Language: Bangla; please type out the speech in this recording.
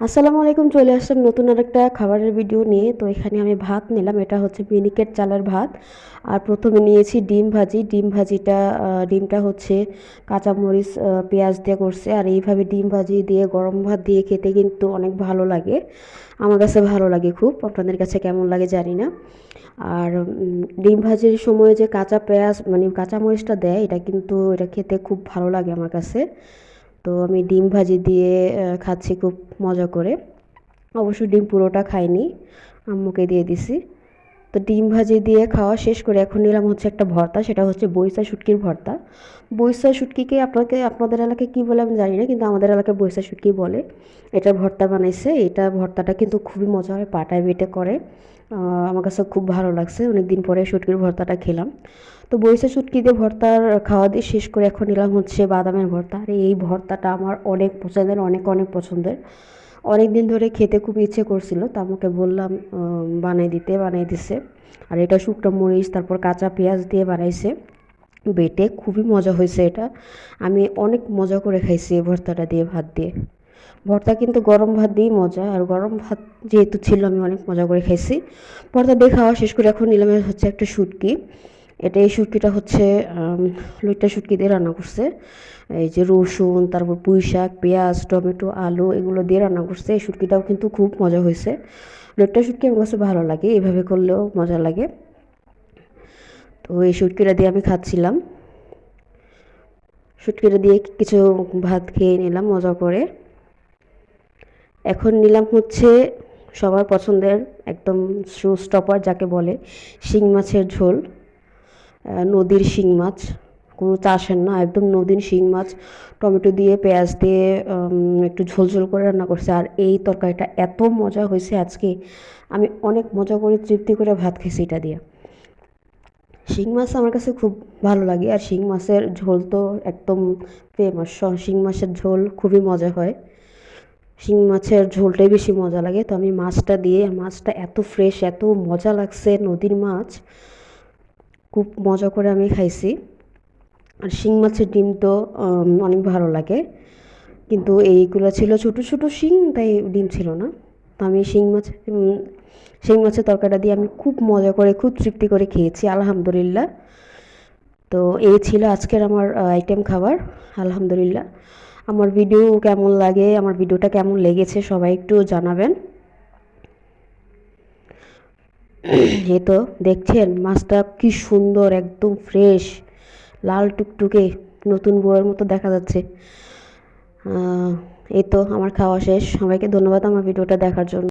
আসসালামু আলাইকুম, চলে আসলাম নতুন আরেকটা খাবারের ভিডিও নিয়ে। তো এখানে আমি ভাত নিলাম, এটা হচ্ছে মিনিকেট চালের ভাত। আর প্রথমে নিয়েছি ডিম ভাজি। ডিম ভাজিটা ডিমটা হচ্ছে কাঁচামরিচ পেঁয়াজ দিয়ে করছে। আর এইভাবে ডিম ভাজি দিয়ে, গরম ভাত দিয়ে খেতে কিন্তু অনেক ভালো লাগে। আমার কাছে ভালো লাগে খুব, আপনাদের কাছে কেমন লাগে জানি না। আর ডিম ভাজির সময় যে কাঁচা পেঁয়াজ মানে কাঁচামরিচটা দেয়, এটা কিন্তু, এটা খেতে খুব ভালো লাগে আমার কাছে। তো আমি ডিম ভাজি দিয়ে খাচ্ছি খুব মজা করে। অবশ্য ডিম পুরোটা খাইনি, আম্মুকে দিয়ে দিছি। তো ডিম ভাজি দিয়ে খাওয়া শেষ করে এখন নিলাম হচ্ছে একটা ভর্তা, সেটা হচ্ছে বইসা শুটকির ভর্তা। বইসা শুটকিকে আপনাকে, আপনাদের এলাকায় কী বলে আমি জানি না, কিন্তু আমাদের এলাকায় বইসা শুটকি বলে। এটা ভর্তা বানাইছে, এটা ভর্তাটা কিন্তু খুবই মজা হয়, পাটায় বেটে করে। আমার কাছে খুব ভালো লাগছে। অনেক দিন পরে শুটকির ভর্তাটা খেলাম। তো বইসা শুটকি দিয়ে ভর্তার খাওয়া দিয়ে শেষ করে এখন নিলাম হচ্ছে বাদামের ভর্তা। আর, এই ভর্তাটা আমার অনেক পছন্দের, অনেক অনেক পছন্দের। অনেক দিন ধরে খেতে খুব ইচ্ছে করছিল, তা আমাকে বললাম বানাই দিতে, বানাই দিছে। আর এটা শুকনো মরিচ, তারপর কাঁচা পেঁয়াজ দিয়ে বানাইছে। বেটে খুবই মজা হয়েছে এটা। আমি অনেক মজা করে খাইছি এই ভর্তাটা দিয়ে, ভাত দিয়ে। ভর্তা কিন্তু গরম ভাত দিয়েই মজা, আর গরম ভাত যেহেতু ছিল আমি অনেক মজা করে খাইছি। ভর্তা দিয়ে খাওয়া শেষ করে এখন নিলাম হচ্ছে একটা শুটকি। এটা এই শুটকিটা হচ্ছে লইট্টা শুটকি দিয়ে রান্না করছে। এই যে রসুন, তারপর পুঁই শাক, পেঁয়াজ, টমেটো, আলু এগুলো দিয়ে রান্না করছে। এই শুটকিটাও কিন্তু খুব মজা হয়েছে। লইট্টা শুটকি আমার কাছে ভালো লাগে, এভাবে করলেও মজা লাগে। তো এই শুটকিটা দিয়ে আমি খাচ্ছিলাম। শুটকিটা দিয়ে কিছু ভাত খেয়ে নিলাম মজা করে। এখন নিলাম হচ্ছে সবার পছন্দের একদম শো স্টপার যাকে বলে, শিং মাছের ঝোল নদীর শিং মাছ। কোনো চাষের না, একদম নদীর শিং মাছ, টমেটো দিয়ে, পেঁয়াজ দিয়ে একটু ঝোল ঝোল করে রান্না করছে। আর এই তরকারিটা এত মজা হয়েছে আজকে, আমি অনেক মজা করে তৃপ্তি করে ভাত খেয়েছি এটা দিয়ে। শিং মাছ আমার কাছে খুব ভালো লাগে, আর শিং মাছের ঝোল তো একদম ফেমাস শিং মাছের ঝোল খুবই মজা হয়। শিং মাছের ঝোলটাই বেশি মজা লাগে। তো আমি মাছটা দিয়ে, মাছটা এত ফ্রেশ এত মজা লাগছে নদীর মাছ। খুব মজা করে আমি খাইছি। আর শিং মাছের ডিম তো অনেক ভালো লাগে। কিন্তু এইগুলো ছিল ছোটো ছোটো শিং, তাই ডিম ছিল না। তো আমি শিং মাছ শিং মাছের তরকারিটা দিয়ে আমি খুব মজা করে, খুব তৃপ্তি করে খেয়েছি, আলহামদুলিল্লাহ। তো এই ছিল আজকের আমার আইটেম খাবার, আলহামদুলিল্লাহ। আমার ভিডিও কেমন লাগে, আমার ভিডিওটা কেমন লেগেছে সবাই একটু জানাবেন। এ তো, দেখছেন, মাছটা কি সুন্দর, একদম ফ্রেশ লাল টুকটুকে, নতুন বউয়ের মতো দেখা যাচ্ছে। এই তো, আমার খাওয়া শেষ। সবাইকে ধন্যবাদ আমার ভিডিওটা দেখার জন্য।